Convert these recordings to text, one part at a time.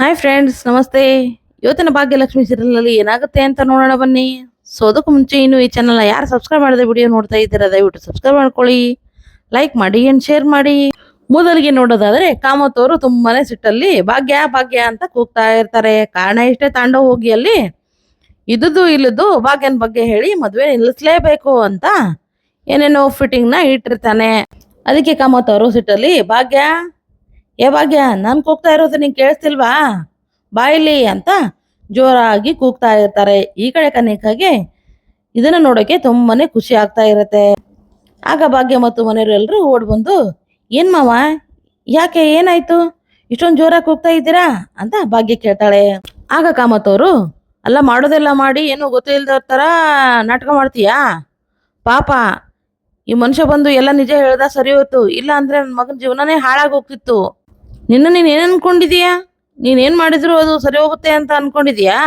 Hi friends ನಮಸ್ತೆ. ಇವತ್ತಿನ ಭಾಗ್ಯಲಕ್ಷ್ಮಿ ಸೀರಿಯಲ್ನಲ್ಲಿ ಏನಾಗುತ್ತೆ ಅಂತ ನೋಡೋಣ ಬನ್ನಿ. ಸೊ ಅದಕ್ಕೂ ಮುಂಚೆ ಇನ್ನು ಈ ಚಾನಲ್ನ ಯಾರು ಸಬ್ಸ್ಕ್ರೈಬ್ ಮಾಡದೆ ವಿಡಿಯೋ ನೋಡ್ತಾ ಇದ್ದೀರಾ, ದಯವಿಟ್ಟು ಸಬ್ಸ್ಕ್ರೈಬ್ ಮಾಡ್ಕೊಳ್ಳಿ. ಲೈಕ್ ಮಾಡಿ ಅಂಡ್ ಶೇರ್ ಮಾಡಿ. ಮೊದಲಿಗೆ ನೋಡೋದಾದ್ರೆ ಕಾಮತ್ ಅವರು ತುಂಬಾನೇ ಸಿಟ್ಟಲ್ಲಿ ಭಾಗ್ಯ ಭಾಗ್ಯ ಅಂತ ಕೂಗ್ತಾ ಇರ್ತಾರೆ. ಕಾರಣ ಇಷ್ಟೇ ತಾಂಡವ್ ಹೋಗಿ ಅಲ್ಲಿ ಇದ್ದುದು ಇಲ್ಲದ್ದು ಭಾಗ್ಯನ ಬಗ್ಗೆ ಹೇಳಿ ಮದುವೆ ನಿಲ್ಲಿಸ್ಲೇಬೇಕು ಅಂತ ಏನೇನೋ ಫಿಟ್ಟಿಂಗ್ನ ಇಟ್ಟಿರ್ತಾನೆ. ಅದಕ್ಕೆ ಕಾಮತ್ ಅವರು ಸಿಟ್ಟಲ್ಲಿ ಭಾಗ್ಯ ಏ ಭಾಗ್ಯ ನಾನು ಕೂಗ್ತಾ ಇರೋದು ನೀನು ಕೇಳಿಸ್ತಿಲ್ವಾ ಬಾಯಿಲಿ ಅಂತ ಜೋರಾಗಿ ಕೂಗ್ತಾ ಇರ್ತಾರೆ. ಈ ಕಡೆ ಕನಿಕಾಗೆ ಇದನ್ನ ನೋಡೋಕೆ ತುಂಬಾನೇ ಖುಷಿ ಆಗ್ತಾ ಇರತ್ತೆ. ಆಗ ಭಾಗ್ಯ ಮತ್ತು ಮನೆಯವರು ಎಲ್ಲರೂ ಓಡ್ ಬಂದು, ಏನ್ ಮಾವ? ಯಾಕೆ? ಏನಾಯ್ತು? ಇಷ್ಟೊಂದು ಜೋರಾಗಿ ಕೂಗ್ತಾ ಇದ್ದೀರಾ? ಅಂತ ಭಾಗ್ಯ ಕೇಳ್ತಾಳೆ. ಆಗ ಕಾಮತ್ ಅವರು, ಅಲ್ಲ, ಮಾಡೋದೆಲ್ಲ ಮಾಡಿ ಏನು ಗೊತ್ತಿಲ್ದ ತರ ನಾಟಕ ಮಾಡ್ತೀಯಾ? ಪಾಪ, ಈ ಮನುಷ್ಯ ಬಂದು ಎಲ್ಲ ನಿಜ ಹೇಳ್ದ ಸರಿ ಹೋಯ್ತು. ಇಲ್ಲ ಅಂದ್ರೆ ನನ್ನ ಮಗನ ಜೀವನನೇ ಹಾಳಾಗಿ ಹೋಗ್ತಿತ್ತು. ನಿನ್ನ ನೀನ್ ಏನ್ ಅನ್ಕೊಂಡಿದೀಯಾ? ನೀನ್ ಏನ್ ಮಾಡಿದ್ರು ಅದು ಸರಿ ಹೋಗುತ್ತೆ ಅಂತ ಅನ್ಕೊಂಡಿದೀಯಾ?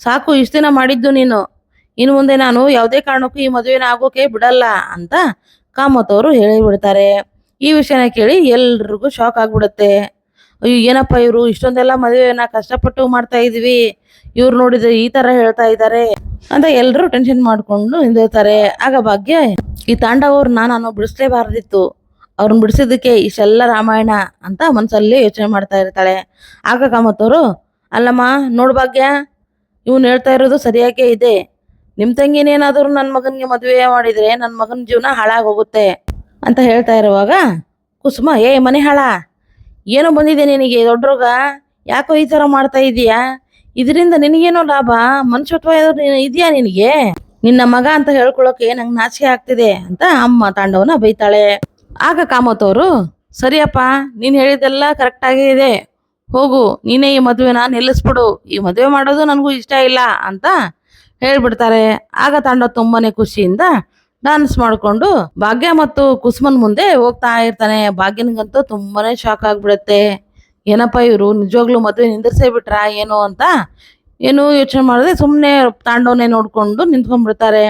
ಸಾಕು, ಇಷ್ಟು ದಿನ ಮಾಡಿದ್ದು ನೀನು. ಇನ್ನು ಮುಂದೆ ನಾನು ಯಾವುದೇ ಕಾರಣಕ್ಕೂ ಈ ಮದುವೆನ ಆಗೋಕೆ ಬಿಡಲ್ಲ ಅಂತ ಕಾಮತ್ ಅವರು ಹೇಳಿಬಿಡ್ತಾರೆ. ಈ ವಿಷಯನ ಕೇಳಿ ಎಲ್ರಿಗೂ ಶಾಕ್ ಆಗ್ಬಿಡುತ್ತೆ. ಅಯ್ಯೋ, ಏನಪ್ಪ ಇವರು? ಇಷ್ಟೊಂದೆಲ್ಲ ಮದುವೆನ ಕಷ್ಟಪಟ್ಟು ಮಾಡ್ತಾ ಇದೀವಿ. ಇವ್ರು ನೋಡಿದ್ರೆ ಈ ತರ ಹೇಳ್ತಾ ಇದ್ದಾರೆ ಅಂತ ಎಲ್ಲರೂ ಟೆನ್ಷನ್ ಮಾಡ್ಕೊಂಡು ಹಿಂದಿರ್ತಾರೆ ಆಗ ಭಾಗ್ಯ, ಈ ತಾಂಡವ್ರನ್ನ ನಾನು ಬಿಡಿಸ್ಲೇಬಾರ್ದಿತ್ತು. ಅವ್ರನ್ನ ಬಿಡಿಸಿದ್ದಕ್ಕೆ ಇಷ್ಟೆಲ್ಲ ರಾಮಾಯಣ ಅಂತ ಮನಸ್ಸಲ್ಲಿ ಯೋಚನೆ ಮಾಡ್ತಾ ಇರ್ತಾಳೆ. ಆಗ ಕಾಮತ್ತವರು ಅಲ್ಲಮ್ಮ ನೋಡ್ಭಾಗ್ಯ ಇವ್ನು ಹೇಳ್ತಾ ಇರೋದು ಸರಿಯಾಗೆ ಇದೆ. ನಿಮ್ ತಂಗಿನೇನಾದರೂ ನನ್ನ ಮಗನಿಗೆ ಮದುವೆ ಮಾಡಿದ್ರೆ ನನ್ನ ಮಗನ ಜೀವನ ಹಾಳಾಗೋಗುತ್ತೆ ಅಂತ ಹೇಳ್ತಾ ಇರುವಾಗ ಕುಸುಮ, ಏ, ಮನೆ ಹಾಳ, ಏನೋ ಬಂದಿದೆ ನಿನಗೆ ದೊಡ್ಡರೋಗ ಯಾಕೋ ಈ ತರ ಮಾಡ್ತಾ ಇದೀಯಾ? ಇದರಿಂದ ನಿನಗೇನೋ ಲಾಭ? ಮನುಷ್ಯತ್ವ ಇದೆಯಾ ನಿನಗೆ? ನಿನ್ನ ಮಗ ಅಂತ ಹೇಳ್ಕೊಳ್ಳೋಕೆ ನಂಗೆ ನಾಚಿಕೆ ಆಗ್ತಿದೆ ಅಂತ ಅಮ್ಮ ತಾಂಡವನ ಬೈತಾಳೆ. ಆಗ ಕಾಮತ್ ಅವರು ಸರಿಯಪ್ಪ, ನೀನು ಹೇಳಿದ್ದೆಲ್ಲ ಕರೆಕ್ಟಾಗೇ ಇದೆ. ಹೋಗು, ನೀನೇ ಈ ಮದುವೆನ ನಿಲ್ಲಿಸ್ಬಿಡು. ಈ ಮದುವೆ ಮಾಡೋದು ನನಗೂ ಇಷ್ಟ ಇಲ್ಲ ಅಂತ ಹೇಳ್ಬಿಡ್ತಾರೆ. ಆಗ ತಂಡ ತುಂಬಾನೇ ಖುಷಿಯಿಂದ ಡಾನ್ಸ್ ಮಾಡಿಕೊಂಡು ಭಾಗ್ಯ ಮತ್ತು ಕುಸುಮನ್ ಮುಂದೆ ಹೋಗ್ತಾ ಇರ್ತಾನೆ. ಭಾಗ್ಯನಿಗಂತೂ ತುಂಬಾನೇ ಶಾಕ್ ಆಗಿಬಿಡುತ್ತೆ. ಏನಪ್ಪ ಇವರು, ನಿಜವಾಗ್ಲೂ ಮದುವೆ ನಿಂದಿರ್ಸೇ ಬಿಟ್ರಾ, ಏನು ಅಂತ ಏನು ಯೋಚನೆ ಮಾಡದೆ ಸುಮ್ಮನೆ ತಾಂಡವನೇ ನೋಡಿಕೊಂಡು ನಿಂತ್ಕೊಂಡ್ಬಿಡ್ತಾರೆ.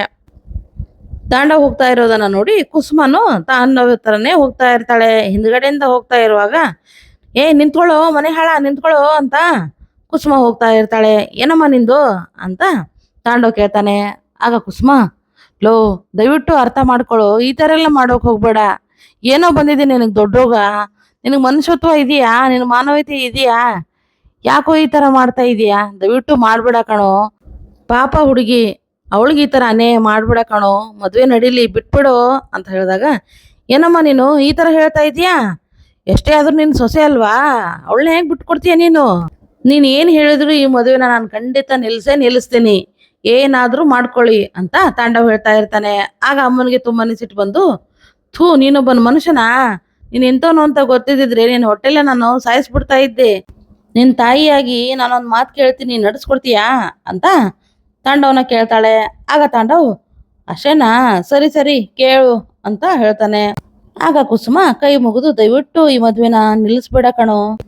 ತಾಂಡವ್ ಹೋಗ್ತಾ ಇರೋದನ್ನ ನೋಡಿ ಕುಸುಮನು ತಾಂಡವ ಥರನೇ ಹೋಗ್ತಾ ಇರ್ತಾಳೆ. ಹಿಂದ್ಗಡೆಯಿಂದ ಹೋಗ್ತಾ ಇರುವಾಗ, ಏ, ನಿಂತ್ಕೊಳ್ಳೋ, ಮನೆ ಹಾಳ, ನಿಂತ್ಕೊಳ್ಳೋ ಅಂತ ಕುಸುಮ ಹೋಗ್ತಾ ಇರ್ತಾಳೆ. ಏನಮ್ಮ ನಿಂದು? ಅಂತ ತಾಂಡೋ ಕೇಳ್ತಾನೆ. ಆಗ ಕುಸುಮ, ಲೋ, ದಯವಿಟ್ಟು ಅರ್ಥ ಮಾಡ್ಕೊಳ್ಳೋ, ಈ ಥರ ಎಲ್ಲ ಮಾಡೋಕೆ ಹೋಗ್ಬೇಡ. ಏನೋ ಬಂದಿದೆ ನಿನಗೆ ದೊಡ್ಡೋಗ ನಿನಗೆ ಮನುಷ್ಯತ್ವ ಇದೆಯಾ? ನಿನ್ನ ಮಾನವೀಯತೆ ಇದೆಯಾ? ಯಾಕೋ ಈ ಥರ ಮಾಡ್ತಾ ಇದೀಯಾ? ದಯವಿಟ್ಟು ಮಾಡ್ಬೇಡ ಕಣೋ. ಪಾಪ ಹುಡುಗಿ ಅವಳಿಗೆ ಈ ಥರ ಅನ್ಯಾಯ ಮಾಡ್ಬಿಡ ಕಣೋ, ಮದುವೆ ನಡೀಲಿ, ಬಿಟ್ಬಿಡು ಅಂತ ಹೇಳಿದಾಗ, ಏನಮ್ಮ ನೀನು ಈ ಥರ ಹೇಳ್ತಾ ಇದೀಯಾ ಎಷ್ಟೇ ಆದ್ರೂ ನೀನು ಸೊಸೆ ಅಲ್ವಾ? ಅವಳನ್ನ ಹೇಗೆ ಬಿಟ್ಕೊಡ್ತೀಯ ನೀನು? ನೀನು ಏನು ಹೇಳಿದ್ರು ಈ ಮದುವೆನ ನಾನು ಖಂಡಿತ ನಿಲ್ಸೇ ನಿಲ್ಲಿಸ್ತೀನಿ. ಏನಾದ್ರೂ ಮಾಡ್ಕೊಳ್ಳಿ ಅಂತ ತಾಂಡವ್ ಹೇಳ್ತಾ ಇರ್ತಾನೆ. ಆಗ ಅಮ್ಮನಿಗೆ ತುಂಬಾ ಸಿಟ್ಟು ಬಂದು, ಥೂ, ನೀನೊಬ್ಬನ ಮನುಷ್ಯನ? ನೀನ್ ಎಂತವನು ಅಂತ ಗೊತ್ತಿದ್ದಿದ್ರೆ ನೀನ್ ಹೊಟ್ಟೆಲ್ಲ ನಾನು ಸಾಯಿಸ್ಬಿಡ್ತಾ ಇದ್ದೆ. ನಿನ್ ತಾಯಿಯಾಗಿ ನಾನೊಂದು ಮಾತು ಕೇಳ್ತೀನಿ, ನಡೆಸ್ಕೊಡ್ತೀಯಾ? ಅಂತ ತಾಂಡವನ ಕೇಳ್ತಾಳೆ. ಆಗ ತಾಂಡವ್ ಅಷ್ಟೇನಾ ಸರಿ ಸರಿ, ಕೇಳು ಅಂತ ಹೇಳ್ತಾನೆ. ಆಗ ಕುಸುಮ ಕೈ ಮುಗಿದು ದಯವಿಟ್ಟು ಈ ಮದುವೆನ ನಿಲ್ಲಿಸ್ಬೇಡ ಕಣೋ.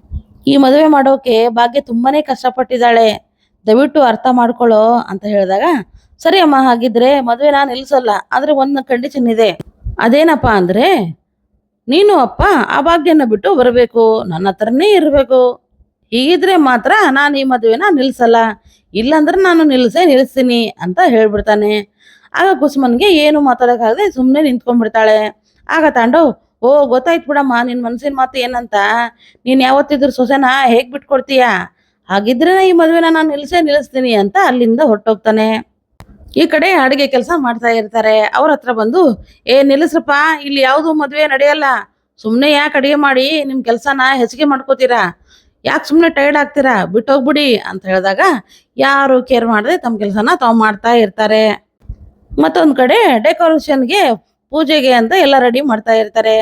ಈ ಮದುವೆ ಮಾಡೋಕೆ ಭಾಗ್ಯ ತುಂಬಾನೇ ಕಷ್ಟಪಟ್ಟಿದ್ದಾಳೆ. ದಯವಿಟ್ಟು ಅರ್ಥ ಮಾಡ್ಕೊಳ್ಳೋ ಅಂತ ಹೇಳಿದಾಗ, ಸರಿ ಅಮ್ಮ, ಹಾಗಿದ್ರೆ ಮದುವೆನ ನಿಲ್ಲಿಸಲ್ಲ, ಆದ್ರೆ ಒಂದು ಕಂಡೀಷನ್ ಇದೆ. ಅದೇನಪ್ಪ ಅಂದ್ರೆ, ನೀನು ಅಪ್ಪ ಆ ಭಾಗ್ಯನ ಬಿಟ್ಟು ಬರಬೇಕು, ನನ್ನ ಹತ್ರನೇ ಇರಬೇಕು. ಹೀಗಿದ್ರೆ ಮಾತ್ರ ನಾನು ಈ ಮದುವೆನ ನಿಲ್ಲಿಸಲ್ಲ ಇಲ್ಲಾಂದ್ರೆ ನಾನು ನಿಲ್ಲಿಸೇ ನಿಲ್ಲಿಸ್ತೀನಿ ಅಂತ ಹೇಳ್ಬಿಡ್ತಾನೆ. ಆಗ ಕುಸುಮನ್ಗೆ ಏನು ಮಾತಾಡೋಕ್ಕಾಗದೆ ಸುಮ್ಮನೆ ನಿಂತ್ಕೊಂಡ್ಬಿಡ್ತಾಳೆ. ಆಗ ತಾಂಡು ಓ, ಗೊತ್ತಾಯ್ತು ಬಿಡಮ್ಮ ನಿನ್ನ ಮನಸ್ಸಿನ ಮಾತು ಏನಂತ? ನೀನು ಯಾವತ್ತಿದ್ರು ಸೊಸೆನ ಹೇಗೆ ಬಿಟ್ಕೊಡ್ತೀಯ? ಹಾಗಿದ್ರೆ ಈ ಮದುವೆನ ನಾನು ನಿಲ್ಲಿಸೇ ನಿಲ್ಲಿಸ್ತೀನಿ ಅಂತ ಅಲ್ಲಿಂದ ಹೊರಟೋಗ್ತಾನೆ. ಈ ಕಡೆ ಅಡುಗೆ ಕೆಲಸ ಮಾಡ್ತಾ ಇರ್ತಾರೆ. ಅವ್ರ ಹತ್ರ ಬಂದು, ಏ ನಿಲ್ಲಿಸ್ರಪ್ಪ ಇಲ್ಲಿ ಯಾವುದು ಮದುವೆ ನಡೆಯಲ್ಲ. ಸುಮ್ಮನೆ ಯಾಕೆ ಅಡುಗೆ ಮಾಡಿ? ನಿಮ್ಮ ಕೆಲಸನ ಹೆಚ್ಚಿಗೆ ಮಾಡ್ಕೋತೀರಾ? ಯಾಕೆ ಸುಮ್ಮನೆ ಟೈರ್ಡ್ ಆಗ್ತೀರಾ? ಬಿಟ್ಟೋಗ್ಬಿಡಿ ಅಂತ ಹೇಳಿದಾಗ ಯಾರು ಕೇರ್ ಮಾಡದೆ ತಮ್ಮ ಕೆಲಸನ ತಾವು ಮಾಡ್ತಾ ಇರ್ತಾರೆ. ಮತ್ತೊಂದು ಕಡೆ ಡೆಕೋರೇಷನ್ಗೆ ಪೂಜೆಗೆ ಅಂತ ಎಲ್ಲ ರೆಡಿ ಮಾಡ್ತಾ ಇರ್ತಾರೆ.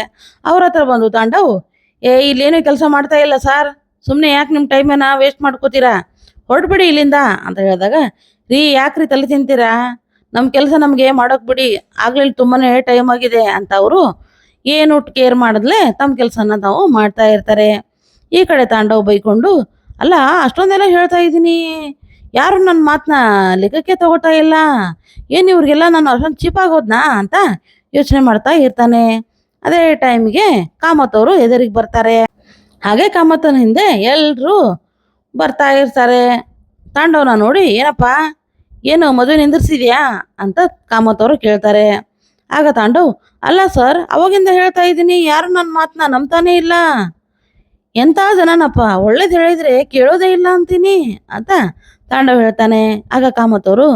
ಅವ್ರ ಹತ್ರ ಬಂದು ತಾಂಡವು, ಏ, ಇಲ್ಲೇನು ಕೆಲಸ ಮಾಡ್ತಾ ಇಲ್ಲ ಸರ್. ಸುಮ್ಮನೆ ಯಾಕೆ ನಿಮ್ಮ ಟೈಮನ್ನ ವೇಸ್ಟ್ ಮಾಡ್ಕೋತೀರಾ? ಹೊರಟ್ಬಿಡಿ ಇಲ್ಲಿಂದ ಅಂತ ಹೇಳಿದಾಗ, ರೀ, ಯಾಕ್ರಿ ತಲೆ ತಿಂತೀರಾ? ನಮ್ಮ ಕೆಲಸ ನಮಗೆ ಮಾಡೋಕ್ ಬಿಡಿ. ಆಗ್ಲೇ ತುಂಬಾ ಟೈಮ್ ಆಗಿದೆ ಅಂತ ಅವರು ಏನು ಕೇರ್ ಮಾಡಿದ್ಲೆ ತಮ್ಮ ಕೆಲಸನ ತಾವು ಮಾಡ್ತಾ ಇರ್ತಾರೆ. ಈ ಕಡೆ ತಾಂಡವ್ ಬೈಕೊಂಡು, ಅಲ್ಲ, ಅಷ್ಟೊಂದೆಲ್ಲ ಹೇಳ್ತಾ ಇದ್ದೀನಿ. ಯಾರು ನನ್ನ ಮಾತನ್ನ ಲೆಕ್ಕಕ್ಕೆ ತಗೋತಾ ಇಲ್ಲ? ಏನು ಇವ್ರಿಗೆಲ್ಲ ನಾನು ಅಷ್ಟೊಂದು ಚೀಪಾಗೋದ್ನಾ ಅಂತ ಯೋಚನೆ ಮಾಡ್ತಾ ಇರ್ತಾನೆ. ಅದೇ ಟೈಮ್ಗೆ ಕಾಮತ್ ಅವರು ಎದುರಿಗೆ ಬರ್ತಾರೆ. ಹಾಗೆ ಕಾಮತನ ಹಿಂದೆ ಎಲ್ಲರೂ ಬರ್ತಾ ಇರ್ತಾರೆ. ತಾಂಡವನ ನೋಡಿ, ಏನಪ್ಪ, ಏನು ಮದುವೆ ನಿಂದಿರ್ಸಿದ್ಯಾ ಅಂತ ಕಾಮತ್ ಅವರು ಕೇಳ್ತಾರೆ. ಆಗ ತಾಂಡವ್, ಅಲ್ಲ ಸರ್, ಅವಾಗಿಂದ ಹೇಳ್ತಾ ಇದ್ದೀನಿ, ಯಾರು ನನ್ನ ಮಾತನ್ನ ನಂಬ್ತಾನೇ ಇಲ್ಲ. ಎಂಥ ಜನನಪ್ಪ? ಒಳ್ಳೇದು ಹೇಳಿದ್ರೆ ಕೇಳೋದೇ ಇಲ್ಲ ಅಂತೀನಿ. ಅಂತ ತಾಂಡವ್ ಹೇಳ್ತಾನೆ, ಆಗ ಕಾಮತ್ ಅವರು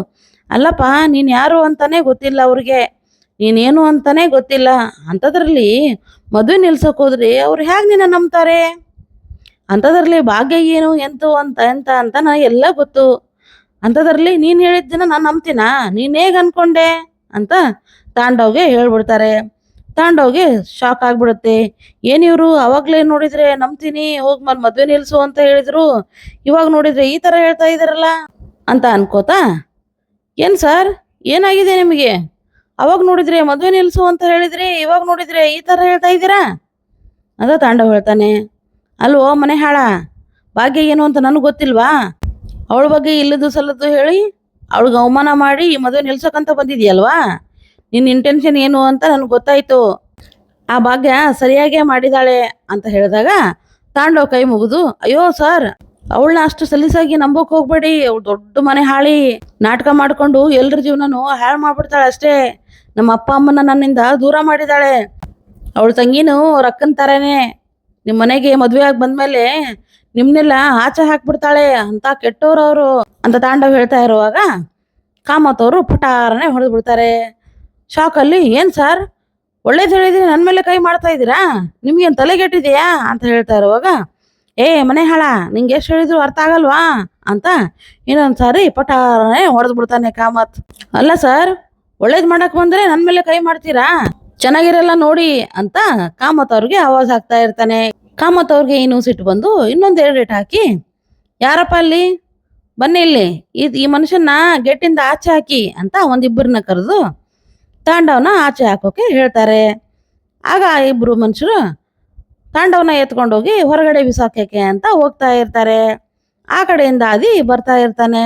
ಅಲ್ಲಪ್ಪ, ನೀನು ಯಾರು ಅಂತಾನೆ ಗೊತ್ತಿಲ್ಲ ಅವ್ರಿಗೆ. ನೀನೇನು ಅಂತಾನೆ ಗೊತ್ತಿಲ್ಲ. ಅಂಥದ್ರಲ್ಲಿ ಮದುವೆ ನಿಲ್ಸಕ್ ಹೋದ್ರೆ ಅವ್ರು ಹೇಗೆ ನಿನ್ನ ನಂಬ್ತಾರೆ? ಅಂಥದ್ರಲ್ಲಿ ಭಾಗ್ಯ ಏನು, ಎಂತು ಅಂತ, ಎಂತ ಅಂತ ನನಗೆ ಎಲ್ಲ ಗೊತ್ತು. ಅಂಥದ್ರಲ್ಲಿ ನೀನು ಹೇಳಿದ್ದನ್ನ ನಾನು ನಂಬ್ತೀನಾ? ನೀನು ಹೇಗೆ ಅಂದ್ಕೊಂಡೆ ಅಂತ ತಾಂಡವ್ಗೆ ಹೇಳ್ಬಿಡ್ತಾರೆ. ತಾಂಡವ್ಗೆ ಶಾಕ್ ಆಗ್ಬಿಡುತ್ತೆ. ಏನಿವರು ಅವಾಗಲೇ ನೋಡಿದ್ರೆ ನಂಬ್ತೀನಿ, ಹೋಗಿ ಮನ್ ಮದುವೆ ನಿಲ್ಲಿಸು ಅಂತ ಹೇಳಿದ್ರು. ಇವಾಗ ನೋಡಿದ್ರೆ ಈ ಥರ ಹೇಳ್ತಾ ಇದ್ದಾರಲ್ಲ ಅಂತ ಅನ್ಕೋತಾ? ಏನು ಸರ್ ಏನಾಗಿದೆ ನಿಮಗೆ? ಅವಾಗ ನೋಡಿದ್ರೆ ಮದುವೆ ನಿಲ್ಲಿಸು ಅಂತ ಹೇಳಿದ್ರಿ, ಇವಾಗ ನೋಡಿದ್ರೆ ಈ ಥರ ಹೇಳ್ತಾ ಇದ್ದೀರಾ? ಅದ ತಾಂಡವ್ ಹೇಳ್ತಾನೆ. ಅಲ್ವೋ ಮನೆ ಹಾಳ? ಭಾಗ್ಯ ಏನು ಅಂತ ನನಗೆ ಗೊತ್ತಿಲ್ವಾ? ಅವಳ ಬಗ್ಗೆ ಇಲ್ಲದು ಸಲ್ಲದ್ದು ಹೇಳಿ, ಅವಳಿಗೆ ಅವಮಾನ ಮಾಡಿ ಈ ಮದುವೆ ನಿಲ್ಸಕ್ಕಂತ ಬಂದಿದ್ಯಲ್ವಾ? ನಿನ್ನ ಇಂಟೆನ್ಷನ್ ಏನು ಅಂತ ನನಗೆ ಗೊತ್ತಾಯ್ತು. ಆ ಭಾಗ್ಯ ಸರಿಯಾಗೇ ಮಾಡಿದಾಳೆ ಅಂತ ಹೇಳಿದಾಗ ತಾಂಡೋ ಕೈ ಮುಗಿದು, ಅಯ್ಯೋ ಸರ್, ಅವಳನ್ನ ಅಷ್ಟು ಸಲೀಸಾಗಿ ನಂಬೋಕ್ ಹೋಗ್ಬೇಡಿ. ಅವಳು ದೊಡ್ಡ ಮನೆ ಹಾಳಿ. ನಾಟಕ ಮಾಡ್ಕೊಂಡು ಎಲ್ರ ಜೀವನನೂ ಹಾಳು ಮಾಡ್ಬಿಡ್ತಾಳೆ ಅಷ್ಟೇ. ನಮ್ಮ ಅಪ್ಪ ಅಮ್ಮನ ನನ್ನಿಂದ ದೂರ ಮಾಡಿದಾಳೆ. ಅವಳ ತಂಗಿನೂ ಅವ್ರ ಅಕ್ಕನ ಥರನೇ ನಿಮ್ಮ ಮನೆಗೆ ಮದುವೆ ಆಗಿ ಬಂದ್ಮೇಲೆ ನಿಮ್ನೆಲ್ಲ ಆಚೆ ಹಾಕ್ಬಿಡ್ತಾಳೆ ಅಂತ ಕೆಟ್ಟವ್ರವ್ರು ಅಂತ ತಾಂಡವ್ ಹೇಳ್ತಾ ಇರುವಾಗ ಕಾಮತ್ ಅವರು ಪಟಾರನೆ ಹೊಡೆದು ಬಿಡ್ತಾರೆ ಶಾಕಲ್ಲಿ ಏನು ಸರ್? ಒಳ್ಳೇದು ಹೇಳಿದ್ರೆ ನನ್ನ ಮೇಲೆ ಕೈ ಮಾಡ್ತಾ ಇದ್ದೀರಾ? ನಿಮ್ಗೇನು ತಲೆಗೆಟ್ಟಿದೆಯಾ? ಅಂತ ಹೇಳ್ತಾ ಇರುವಾಗ, ಏ, ಮನೆ ಹಾಳ, ನಿಂಗೆ ಎಷ್ಟು ಹೇಳಿದ್ರು ಅರ್ಥ ಆಗಲ್ವಾ? ಅಂತ ಇನ್ನೊಂದು ಸಾರಿ ಪಟಾರನೆ ಹೊಡೆದು ಬಿಡ್ತಾನೆ ಕಾಮತ್. ಅಲ್ಲ ಸರ್, ಒಳ್ಳೇದು ಮಾಡಕ್ ಬಂದ್ರೆ ನನ್ನ ಮೇಲೆ ಕೈ ಮಾಡ್ತೀರಾ? ಚೆನ್ನಾಗಿರಲ್ಲ ನೋಡಿ, ಅಂತ ಕಾಮತ್ ಅವ್ರಿಗೆ ಆವಾಜ್ ಹಾಕ್ತಾ ಇರ್ತಾನೆ. ಕಾಮತ್ ಅವ್ರಿಗೆ ಏನು ಸಿಟ್ಟು ಬಂದು ಇನ್ನೊಂದು ಎರಡು ರೇಟ್ ಹಾಕಿ, ಯಾರಪ್ಪ ಅಲ್ಲಿ? ಬನ್ನಿ ಇಲ್ಲಿ, ಈ ಮನುಷ್ಯನ ಗೆಟ್ಟಿಂದ ಆಚೆ ಹಾಕಿ, ಅಂತ ಒಂದಿಬ್ಬರನ್ನ ಕರೆದು ತಾಂಡವನ ಆಚೆ ಹಾಕೋಕೆ ಹೇಳ್ತಾರೆ. ಆಗ ಇಬ್ರು ಮನುಷ್ಯರು ತಾಂಡವನ ಎತ್ಕೊಂಡೋಗಿ ಹೊರಗಡೆ ಬಿಸಾಕಕ್ಕೆ ಅಂತ ಹೋಗ್ತಾ ಇರ್ತಾರೆ. ಆ ಕಡೆಯಿಂದ ಆದಿ ಬರ್ತಾ ಇರ್ತಾನೆ.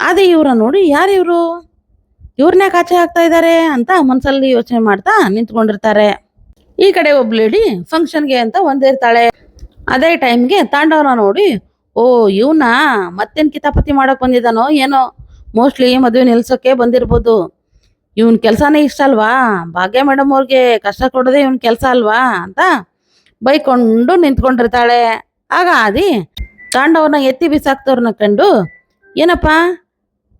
ಆದಿ ಇವ್ರನ್ನ ನೋಡಿ, ಯಾರು ಇವರು? ಇವ್ರನ್ನೇ ಆಚೆ ಹಾಕ್ತಾ ಇದ್ದಾರೆ ಅಂತ ಮನಸ್ಸಲ್ಲಿ ಯೋಚನೆ ಮಾಡ್ತಾ ನಿಂತ್ಕೊಂಡಿರ್ತಾರೆ. ಈ ಕಡೆ ಒಬ್ಬ ಲೇಡಿ ಫಂಕ್ಷನ್ಗೆ ಅಂತ ಒಂದಿರ್ತಾಳೆ ಅದೇ ಟೈಮ್ಗೆ ತಾಂಡವನ ನೋಡಿ, ಓ, ಇವನ ಮತ್ತೇನು ಕಿತಾಪತಿ ಮಾಡೋಕೆ ಬಂದಿದ್ದಾನೋ ಏನೋ? ಮೋಸ್ಟ್ಲಿ ಮದುವೆ ನಿಲ್ಸೋಕೆ ಬಂದಿರ್ಬೋದು. ಇವನ್ ಕೆಲ್ಸಾನೇ ಇಷ್ಟ ಅಲ್ವಾ? ಭಾಗ್ಯ ಮೇಡಮ್ ಅವ್ರಿಗೆ ಕಷ್ಟ ಕೊಡೋದೇ ಇವನ್ ಕೆಲಸ ಅಲ್ವಾ ಅಂತ ಬೈಕೊಂಡು ನಿಂತ್ಕೊಂಡಿರ್ತಾಳೆ. ಆಗ ಆದಿ ತಾಂಡವನ ಎತ್ತಿ ಬಿಸಾಕ್ತವ್ರನ್ನ ಕಂಡು, ಏನಪ್ಪ?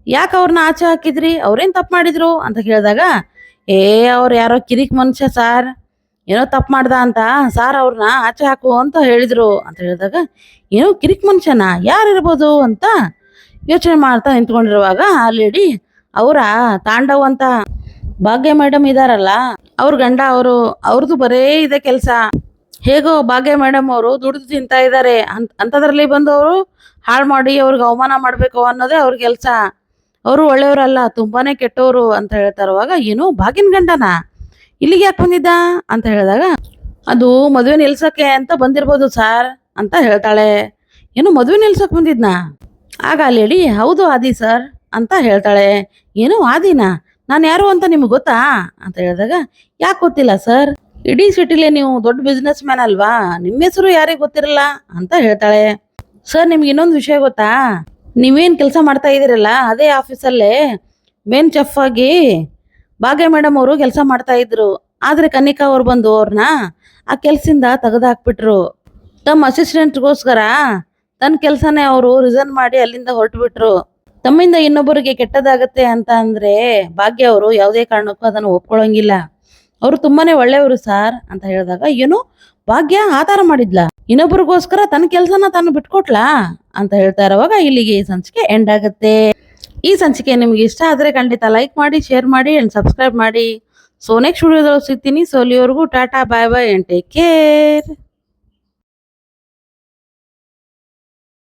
ಯಾಕೆ ಅವ್ರನ್ನ ಆಚೆ ಹಾಕಿದ್ರಿ? ಅವ್ರೇನ್ ತಪ್ಪು ಮಾಡಿದ್ರು? ಅಂತ ಕೇಳಿದಾಗ ಏ, ಅವ್ರು ಯಾರೋ ಕಿರಿಕ್ ಮನುಷ್ಯ ಸಾರ್. ಏನೋ ತಪ್ಪು ಮಾಡ್ದ ಅಂತ. ಸಾರ್ ಅವ್ರನ್ನ ಆಚೆ ಹಾಕು ಅಂತ ಹೇಳಿದ್ರು. ಅಂತ ಹೇಳಿದಾಗ, ಏನೋ ಕಿರಿಕ್ ಮನುಷ್ಯನ? ಯಾರಿರ್ಬೋದು ಅಂತ ಯೋಚನೆ ಮಾಡ್ತಾ ನಿಂತ್ಕೊಂಡಿರುವಾಗ ಆ ಅವರ ತಾಂಡವ್ ಅಂತ ಭಾಗ್ಯ ಮೇಡಮ್ ಇದಾರಲ್ಲ, ಅವ್ರ ಗಂಡ ಅವರು, ಅವ್ರದ್ದು ಬರೇ ಇದೆ ಕೆಲಸ. ಹೇಗೋ ಭಾಗ್ಯ ಮೇಡಮ್ ಅವರು ದುಡಿದು ತಿಂತಾ ಇದ್ದಾರೆ ಅಂತ, ಅಂಥದ್ರಲ್ಲಿ ಬಂದು ಅವರು ಹಾಳು ಮಾಡಿ ಅವ್ರಿಗೆ ಅವಮಾನ ಮಾಡಬೇಕು ಅನ್ನೋದೇ ಅವ್ರ ಕೆಲಸ. ಅವರು ಒಳ್ಳೆಯವರಲ್ಲ, ತುಂಬಾನೇ ಕೆಟ್ಟವರು ಅಂತ ಹೇಳ್ತಾರವಾಗ ಏನು ಭಾಗಿನ ಗಂಡನ. ಇಲ್ಲಿಗೆ ಯಾಕೆ ಬಂದಿದ್ದ? ಅಂತ ಹೇಳಿದಾಗ, ಅದು ಮದುವೆ ನಿಲ್ಸಕ್ಕೆ ಅಂತ ಬಂದಿರ್ಬೋದು ಸಾರ್ ಅಂತ ಹೇಳ್ತಾಳೆ. ಏನು ಮದುವೆ ನಿಲ್ಸಕ್ಕೆ ಬಂದಿದ್ನಾ? ಆಗ ಹೇಳಿ, ಹೌದು ಆದಿ ಸರ್ ಅಂತ ಹೇಳ್ತಾಳೆ, ಏನು ಆದಿನ ನಾನು ಯಾರು ಅಂತ ನಿಮ್ಗೆ ಗೊತ್ತಾ? ಅಂತ ಹೇಳಿದಾಗ, ಯಾಕೆ ಗೊತ್ತಿಲ್ಲ ಸರ್, ಇಡೀ ಸಿಟಿಲಿ ನೀವು ದೊಡ್ಡ ಬಿಸ್ನೆಸ್ ಮ್ಯಾನ್ ಅಲ್ವಾ ನಿಮ್ಮ ಹೆಸರು ಯಾರಿಗೆ ಗೊತ್ತಿರಲ್ಲ? ಅಂತ ಹೇಳ್ತಾಳೆ. ಸರ್, ನಿಮ್ಗೆ ಇನ್ನೊಂದು ವಿಷಯ ಗೊತ್ತಾ? ನೀವೇನು ಕೆಲಸ ಮಾಡ್ತಾ ಇದ್ದೀರಲ್ಲ, ಅದೇ ಆಫೀಸಲ್ಲೇ, ಮೇನ್ ಚೆಫ್ ಆಗಿ ಭಾಗ್ಯ ಮೇಡಮ್ ಅವರು ಕೆಲಸ ಮಾಡ್ತಾ ಇದ್ರು. ಆದರೆ ಕನಿಕಾ ಅವ್ರು ಬಂದು ಅವ್ರನ್ನ ಆ ಕೆಲಸದಿಂದ ತೆಗೆದಾಕ್ಬಿಟ್ರು. ತಮ್ಮ ಅಸಿಸ್ಟೆಂಟ್ಗೋಸ್ಕರ ತನ್ನ ಕೆಲಸನೇ ಅವರು ರಿಸೈನ್ ಮಾಡಿ ಅಲ್ಲಿಂದ ಹೊರಟು ಬಿಟ್ರು ತಮ್ಮಿಂದ ಇನ್ನೊಬ್ಬರಿಗೆ ಕೆಟ್ಟದಾಗತ್ತೆ ಅಂತ ಅಂದ್ರೆ ಭಾಗ್ಯ ಅವರು ಯಾವುದೇ ಕಾರಣಕ್ಕೂ ಅದನ್ನು ಒಪ್ಕೊಳ್ಳೋಂಗಿಲ್ಲ ಅವರು ತುಂಬಾನೇ ಒಳ್ಳೆಯವರು ಸಾರ್ ಅಂತ ಹೇಳಿದಾಗ, ಏನು? ಭಾಗ್ಯ ಆಧಾರ ಮಾಡಿದ್ಲ? ಇನ್ನೊಬ್ಬರಿಗೋಸ್ಕರ ತನ್ನ ಕೆಲಸನ ತಾನು ಬಿಟ್ಕೊಟ್ಲಾ? ಅಂತ ಹೇಳ್ತಾ ಇರುವಾಗ ಇಲ್ಲಿಗೆ ಈ ಸಂಚಿಕೆ ಎಂಡ್ ಆಗುತ್ತೆ. ಈ ಸಂಚಿಕೆ ನಿಮ್ಗೆ ಇಷ್ಟ ಆದ್ರೆ ಖಂಡಿತ ಲೈಕ್ ಮಾಡಿ ಶೇರ್ ಮಾಡಿ ಅಂಡ್ ಸಬ್ಸ್ಕ್ರೈಬ್ ಮಾಡಿ. ಸೊ ನೆಕ್ಸ್ಟ್ ವಿಡಿಯೋದಲ್ಲಿ ಸಿಗ್ತೀನಿ. ಸೊ ಅಲ್ಲಿವರೆಗೂ tata bye bye and take care